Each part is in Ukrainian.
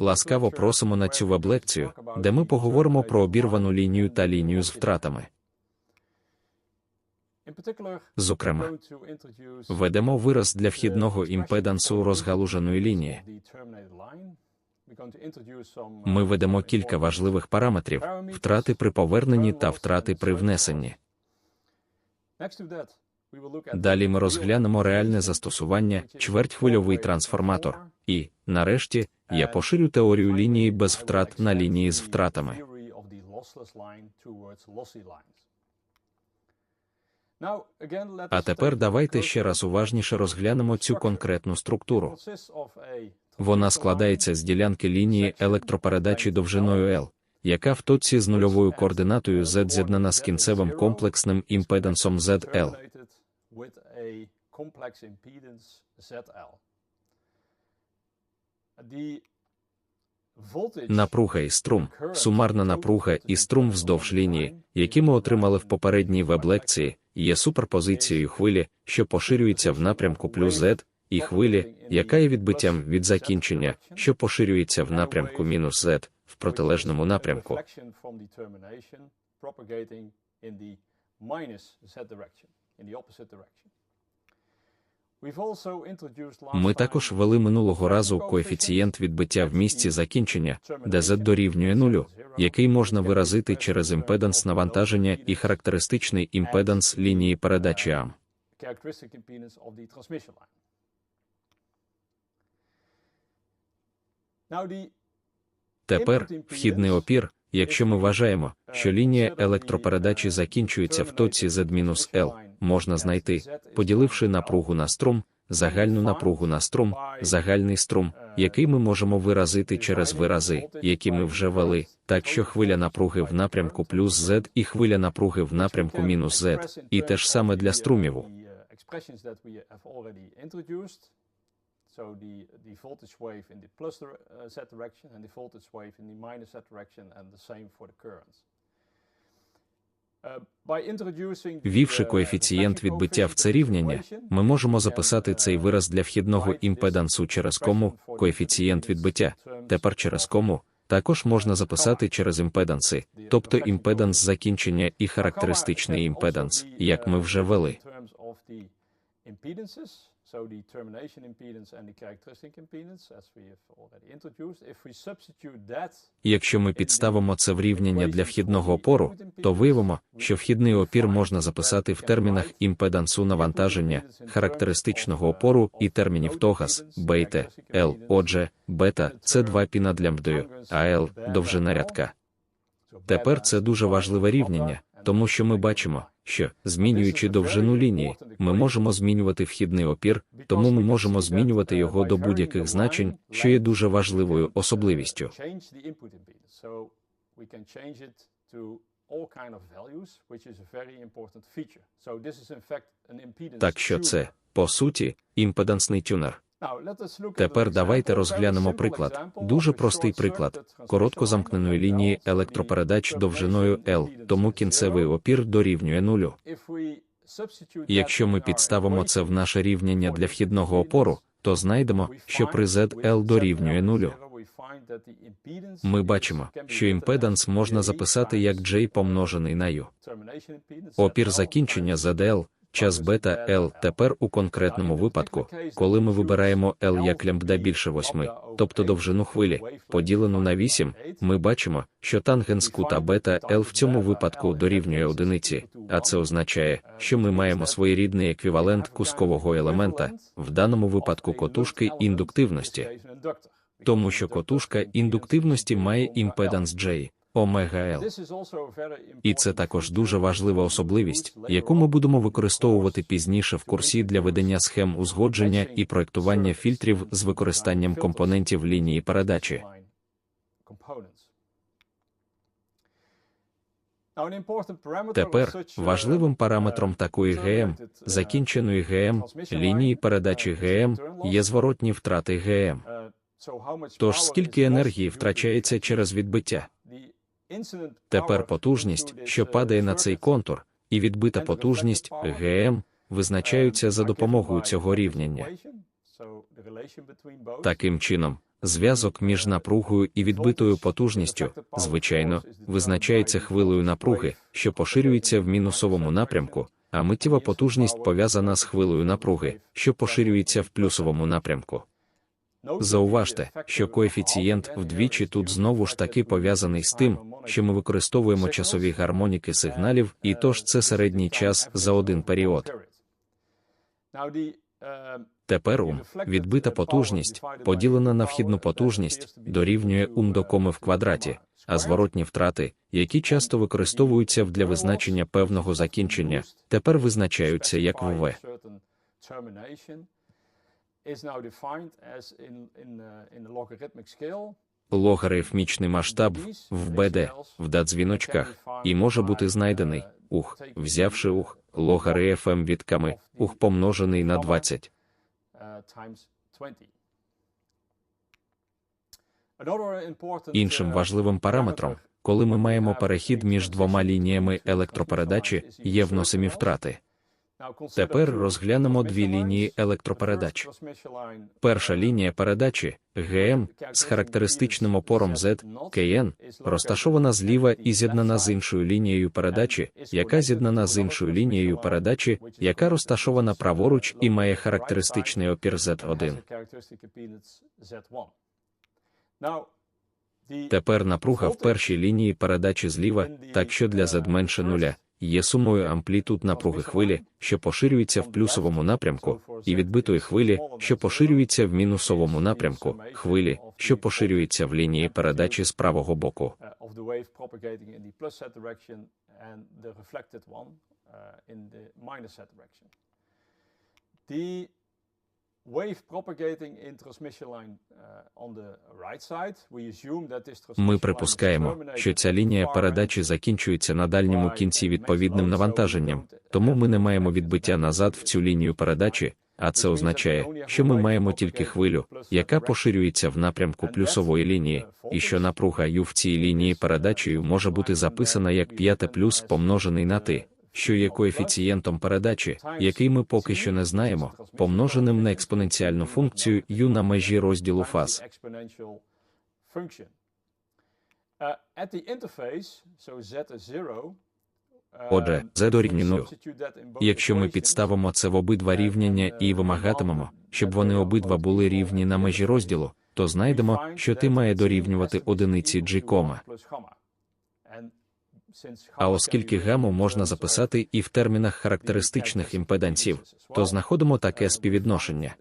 Ласкаво просимо на цю веб-лекцію, де ми поговоримо про обірвану лінію та лінію з втратами. Зокрема, Ведемо вираз для вхідного імпедансу розгалуженої лінії. Ми ведемо кілька важливих параметрів: втрати при поверненні та втрати при внесенні. Далі ми розглянемо реальне застосування чвертьхвильовий трансформатор. І, нарешті, я поширю теорію лінії без втрат на лінії з втратами. А тепер давайте ще раз уважніше розглянемо цю конкретну структуру. Вона складається з ділянки лінії електропередачі довжиною L, яка в точці з нульовою координатою Z з'єднана з кінцевим комплексним імпедансом ZL. Напруга і струм, сумарна напруга і струм вздовж лінії, які ми отримали в попередній веб-лекції, є суперпозицією хвилі, що поширюється в напрямку плюс Z, і хвилі, яка є відбиттям від закінчення, що поширюється в напрямку мінус Z, в протилежному напрямку. Ми також ввели минулого разу коефіцієнт відбиття в місці закінчення, де Z дорівнює нулю, який можна виразити через імпеданс навантаження і характеристичний імпеданс лінії передачі АМ. Тепер вхідний опір, якщо ми вважаємо, що лінія електропередачі закінчується в точці Z-L, можна знайти, поділивши напругу на струм, загальну напругу на струм, загальний струм, який ми можемо виразити через вирази, які ми вже вели, так що хвиля напруги в напрямку плюс Z і хвиля напруги в напрямку мінус Z, і те ж саме для струміву. So the, the voltage wave in the plus uh, z direction and the voltage wave in the minus z direction and the same for the currents. Ввівши коефіцієнт відбиття в це рівняння, ми можемо записати цей вираз для вхідного імпедансу через кому, коефіцієнт відбиття, тепер через кому, також можна записати через імпеданси, тобто імпеданс закінчення і характеристичний імпеданс, як ми вже вели. So the termination impedance and the characteristic impedance, as we have already introduced, if we substitute that... Якщо ми підставимо це в рівняння для вхідного опору, то виявимо, що вхідний опір можна записати в термінах імпедансу навантаження, характеристичного опору і термінів ТОГАС, бейте, L, отже, бета це 2 пі над лямбдою, а L – довжина рядка. Тепер це дуже важливе рівняння, тому що ми бачимо, що, змінюючи довжину лінії, ми можемо змінювати вхідний опір, тому ми можемо змінювати його до будь-яких значень, що є дуже важливою особливістю. Так що це, по суті, імпедансний тюнер. Тепер давайте розглянемо приклад. Дуже простий приклад коротко замкненої лінії електропередач довжиною L, тому кінцевий опір дорівнює нулю. Якщо ми підставимо це в наше рівняння для вхідного опору, то знайдемо, що при ZL дорівнює нулю. Ми бачимо, що імпеданс можна записати як J помножений на U. Опір закінчення ZL час бета L тепер у конкретному випадку, коли ми вибираємо L як лямбда більше 8, тобто довжину хвилі, поділену на 8, ми бачимо, що тангенс кута бета L в цьому випадку дорівнює одиниці, а це означає, що ми маємо своєрідний еквівалент кускового елемента, в даному випадку котушки індуктивності. Тому що котушка індуктивності має імпеданс J омега L. І це також дуже важлива особливість, яку ми будемо використовувати пізніше в курсі для ведення схем узгодження і проектування фільтрів з використанням компонентів лінії передачі. Тепер важливим параметром такої ГМ, закінченої ГМ, лінії передачі ГМ, є зворотні втрати ГМ. Тож скільки енергії втрачається через відбиття? Тепер потужність, що падає на цей контур, і відбита потужність ГМ визначаються за допомогою цього рівняння. Таким чином, Зв'язок між напругою і відбитою потужністю, звичайно, визначається хвилею напруги, що поширюється в мінусовому напрямку, а миттєва потужність пов'язана з хвилею напруги, що поширюється в плюсовому напрямку. Зауважте, що коефіцієнт вдвічі тут знову ж таки пов'язаний з тим, що ми використовуємо часові гармоніки сигналів, і тож це середній час за один період. Тепер ум, відбита потужність, поділена на вхідну потужність, дорівнює ум до коми в квадраті, а зворотні втрати, які часто використовуються для визначення певного закінчення, тепер визначаються як ВВ. Логарифмічний масштаб в БД в дат-дзвіночках і може бути знайдений ух, взявши ух, логари ФМ відками, ух помножений на 20. Іншим важливим параметром, коли ми маємо перехід між двома лініями електропередачі, є вносимі втрати. Тепер розглянемо дві лінії електропередач. Перша лінія передачі ГМ з характеристичним опором Z, КН, розташована зліва і з'єднана з іншою лінією передачі, яка з'єднана з іншою лінією передачі, яка розташована праворуч і має характеристичний опір Z1. Тепер напруга в першій лінії передачі зліва, так що для Z менше нуля, є сумою амплітуд напруги хвилі, що поширюється в плюсовому напрямку, і відбитої хвилі, що поширюється в мінусовому напрямку, хвилі, що поширюється в лінії передачі з правого боку. The Ми припускаємо, що ця лінія передачі закінчується на дальньому кінці відповідним навантаженням, тому ми не маємо відбиття назад в цю лінію передачі, а це означає, що ми маємо тільки хвилю, яка поширюється в напрямку плюсової лінії, і що напруга Ю в цій лінії передачі може бути записана як 5 плюс помножений на Т що є коефіцієнтом передачі, який ми поки що не знаємо, помноженим на експоненціальну функцію u на межі розділу фаз. Отже, z дорівнює нулю. Якщо ми підставимо це в обидва рівняння і вимагатимемо, щоб вони обидва були рівні на межі розділу, то знайдемо, що ти має дорівнювати одиниці g, а оскільки гаму можна записати і в термінах характеристичних імпедансів, то знаходимо таке співвідношення.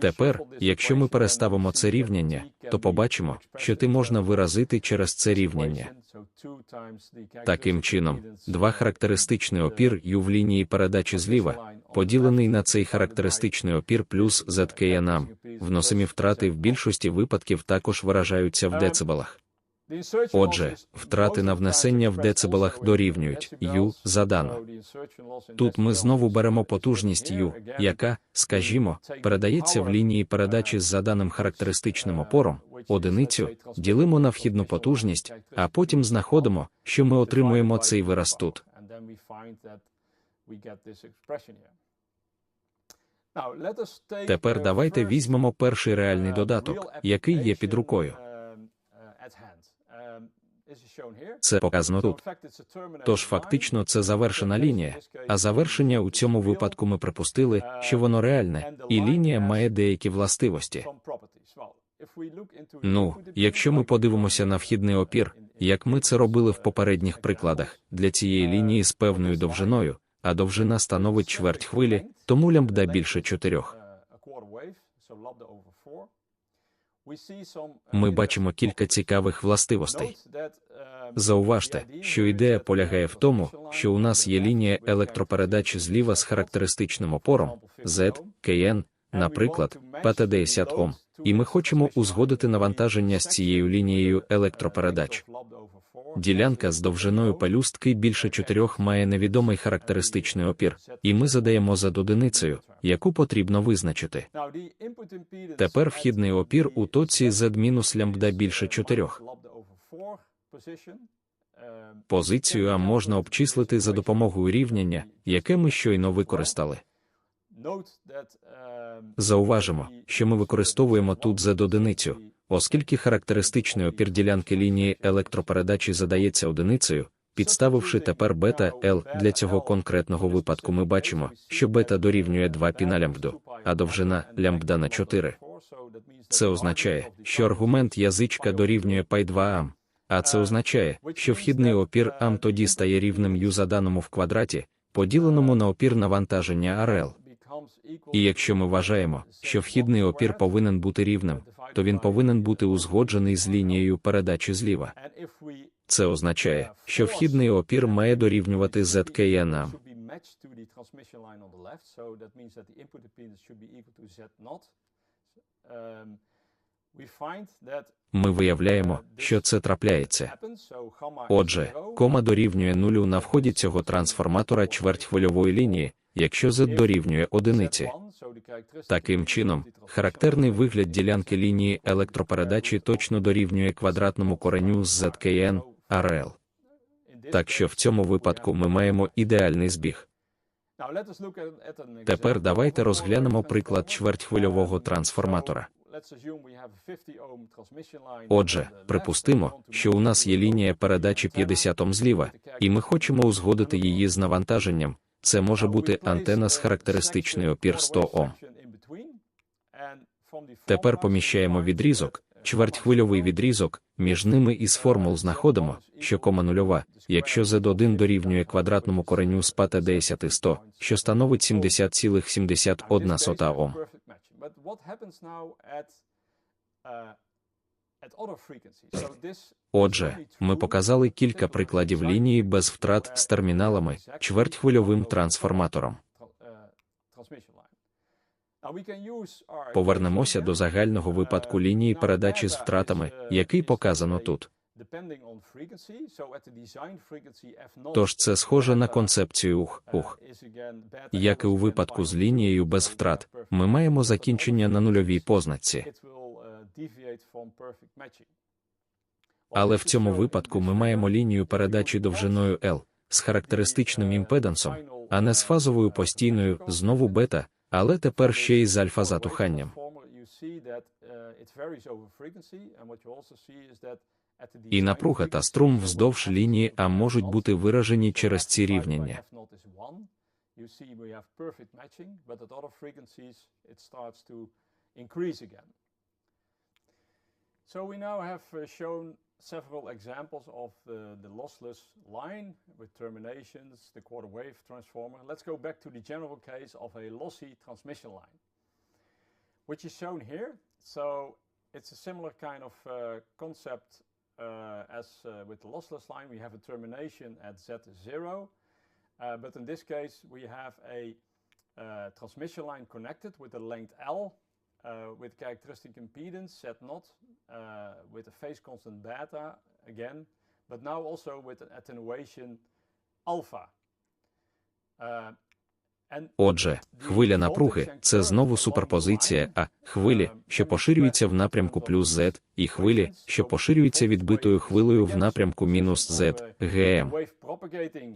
Тепер, якщо ми переставимо це рівняння, то побачимо, що ти можна виразити через це рівняння. Таким чином, два характеристичний опір Ю в лінії передачі зліва, поділений на цей характеристичний опір плюс ZKNAM, вносимі втрати в більшості випадків також виражаються в децибелах. Отже, втрати на внесення в децибелах дорівнюють U задано. Тут ми знову беремо потужність U, яка, скажімо, передається в лінії передачі з заданим характеристичним опором, одиницю, ділимо на вхідну потужність, а потім знаходимо, що ми отримуємо цей вираз тут. Тепер давайте візьмемо перший реальний додаток, який є під рукою. Це показано тут. Тож фактично це завершена лінія, а завершення у цьому випадку ми припустили, що воно реальне, і лінія має деякі властивості. Ну, якщо ми подивимося на вхідний опір, як ми це робили в попередніх прикладах, для цієї лінії з певною довжиною, а довжина становить чверть хвилі, тому лямбда більше чотирьох. Ми бачимо кілька цікавих властивостей. Зауважте, що ідея полягає в тому, що у нас є лінія електропередач зліва з характеристичним опором Z, KN, наприклад, ПТ-10 Ом, і ми хочемо узгодити навантаження з цією лінією електропередач. Ділянка з довжиною пелюстки більше чотирьох має невідомий характеристичний опір, і ми задаємо за одиницею, яку потрібно визначити. Тепер вхідний опір у тоці Z- лямбда більше чотирьох. Позицію А можна обчислити за допомогою рівняння, яке ми щойно використали. Зауважимо, що ми використовуємо тут Z-одиницю, оскільки характеристичний опір ділянки лінії електропередачі задається одиницею, підставивши тепер бета L для цього конкретного випадку ми бачимо, що бета дорівнює 2 пі на лямбду, а довжина лямбда на 4. Це означає, що аргумент язичка дорівнює пай 2 ам, а це означає, що вхідний опір ам тоді стає рівним ю заданому в квадраті, поділеному на опір навантаження RL. І якщо ми вважаємо, що вхідний опір повинен бути рівним, то він повинен бути узгоджений з лінією передачі зліва. Це означає, що вхідний опір має дорівнювати ZKN. Ми виявляємо, що це трапляється. Отже, кома дорівнює нулю на вході цього трансформатора чвертьхвильової лінії, якщо Z дорівнює одиниці. Таким чином, характерний вигляд ділянки лінії електропередачі точно дорівнює квадратному кореню з ZKN RL. Так що в цьому випадку ми маємо ідеальний збіг. Тепер давайте розглянемо приклад чвертьхвильового трансформатора. Отже, припустимо, що у нас є лінія передачі 50 Ом зліва, і ми хочемо узгодити її з навантаженням. Це може бути антена з характеристичний опір 100 Ом. Тепер поміщаємо відрізок, чвертьхвильовий відрізок, між ними із формул знаходимо, що кома нульова, якщо Z1 дорівнює квадратному кореню з пата 10 100, що становить 70,71 Ом. Отже, ми показали кілька прикладів лінії без втрат з терміналами, чвертьхвильовим трансформатором. Повернемося до загального випадку лінії передачі з втратами, який показано тут. Тож це схоже на концепцію ух-ух. Як і у випадку з лінією без втрат, ми маємо закінчення на нульовій позначці. Але в цьому випадку ми маємо лінію передачі довжиною L з характеристичним імпедансом, а не з фазовою постійною знову бета, але тепер ще й з альфа-затуханням. І напруга та струм вздовж лінії А можуть бути виражені через ці рівняння. So we now have uh, shown several examples of the, the lossless line with terminations, the quarter wave transformer. Let's go back to the general case of a lossy transmission line, which is shown here. So it's a similar kind of uh, concept uh, as uh, with the lossless line. We have a termination at Z0, uh, but in this case we have a uh, transmission line connected with a length L uh, with characteristic impedance Z naught uh, with a phase constant beta again, but now also with an attenuation alpha. Отже, хвиля напруги це знову суперпозиція А хвилі, що поширюється в напрямку плюс Z, і хвилі, що поширюється відбитою хвилею в напрямку мінус Z, ГМ.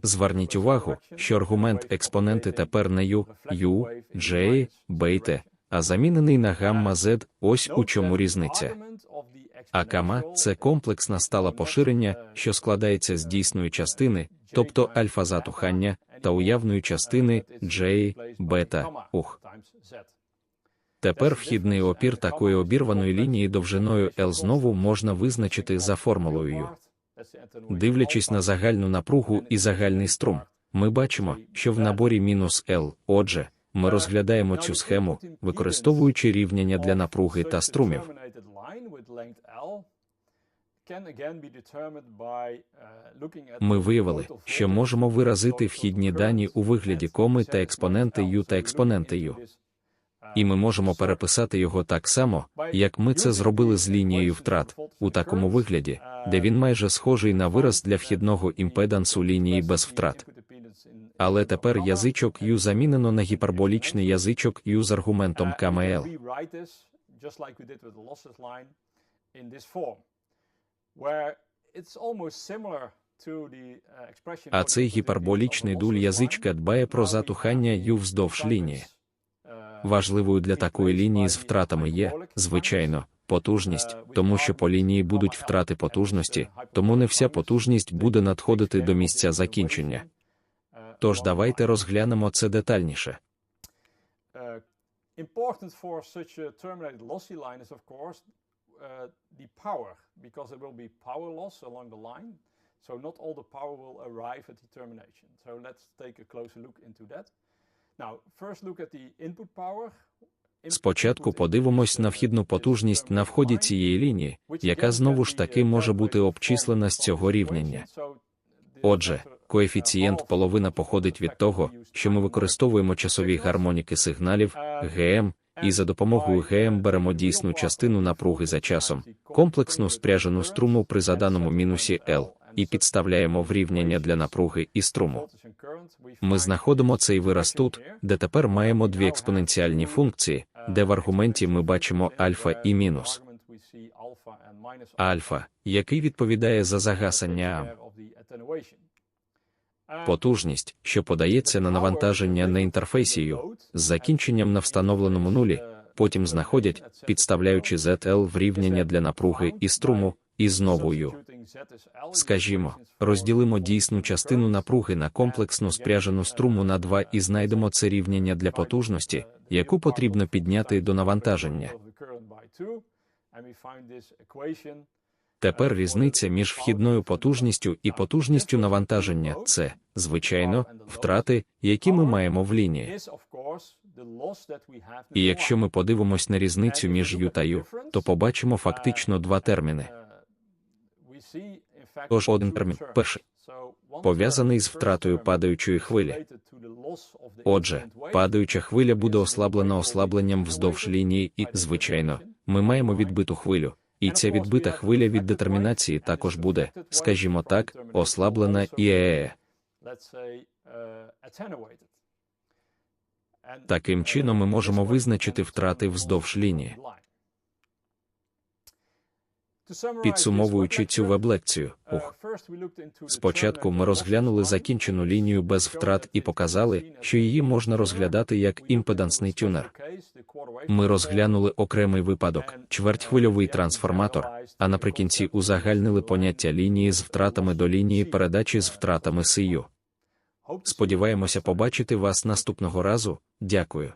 Зверніть увагу, що аргумент експоненти тепер не U, U, J, бейте, а замінений на гамма Z, ось у чому різниця. А кама це комплексна стала поширення, що складається з дійсної частини, тобто альфа затухання, та уявної частини J, бета, ух. Тепер вхідний опір такої обірваної лінії довжиною L знову можна визначити за формулою. Дивлячись на загальну напругу і загальний струм, ми бачимо, що в наборі мінус L, отже, ми розглядаємо цю схему, використовуючи рівняння для напруги та струмів. Ми виявили, що можемо виразити вхідні дані у вигляді коми та експоненти U та експоненти U. І ми можемо переписати його так само, як ми це зробили з лінією втрат, у такому вигляді, де він майже схожий на вираз для вхідного імпедансу лінії без втрат. Але тепер язичок U замінено на гіперболічний язичок U з аргументом КМЛ. А цей гіперболічний дуль язичка дбає про затухання U вздовж лінії. Важливою для такої лінії з втратами є, звичайно, потужність, тому що по лінії будуть втрати потужності, тому не вся потужність буде надходити до місця закінчення. Тож давайте розглянемо це детальніше. Uh, uh, the power, because there will be power loss along the line. So not all the power will arrive at the termination. So let's take a closer look into that. Now, first look at the input power. Спочатку подивимось на вхідну потужність на вході цієї лінії, яка знову ж таки може бути обчислена з цього рівняння. Отже, коефіцієнт половина походить від того, що ми використовуємо часові гармоніки сигналів ГМ, і за допомогою ГМ беремо дійсну частину напруги за часом, комплексну спряжену струму при заданому мінусі L, і підставляємо в рівняння для напруги і струму. Ми знаходимо цей вираз тут, де тепер маємо дві експоненціальні функції, де в аргументі ми бачимо альфа і мінус. Альфа, який відповідає за загасання. Потужність, що подається на навантаження на інтерфейсі U, з закінченням на встановленому нулі, потім знаходять, підставляючи ZL в рівняння для напруги і струму, і знову U. Скажімо, розділимо дійсну частину напруги на комплексну спряжену струму на 2 і знайдемо це рівняння для потужності, яку потрібно підняти до навантаження. Тепер різниця між вхідною потужністю і потужністю навантаження це, звичайно, втрати, які ми маємо в лінії. І якщо ми подивимось на різницю між U та U, то побачимо фактично два терміни. Тож один термін перший пов'язаний з втратою падаючої хвилі. Отже, падаюча хвиля буде ослаблена ослабленням вздовж лінії, і, звичайно, ми маємо відбиту хвилю. І ця відбита хвиля від детермінації також буде, скажімо так, ослаблена і ЕЕ. Таким чином ми можемо визначити втрати вздовж лінії. Підсумовуючи цю веб-лекцію, ух. спочатку ми розглянули закінчену лінію без втрат і показали, що її можна розглядати як імпедансний тюнер. Ми розглянули окремий випадок, чвертьхвильовий трансформатор, а наприкінці узагальнили поняття лінії з втратами до лінії передачі з втратами сию. Сподіваємося побачити вас наступного разу. Дякую.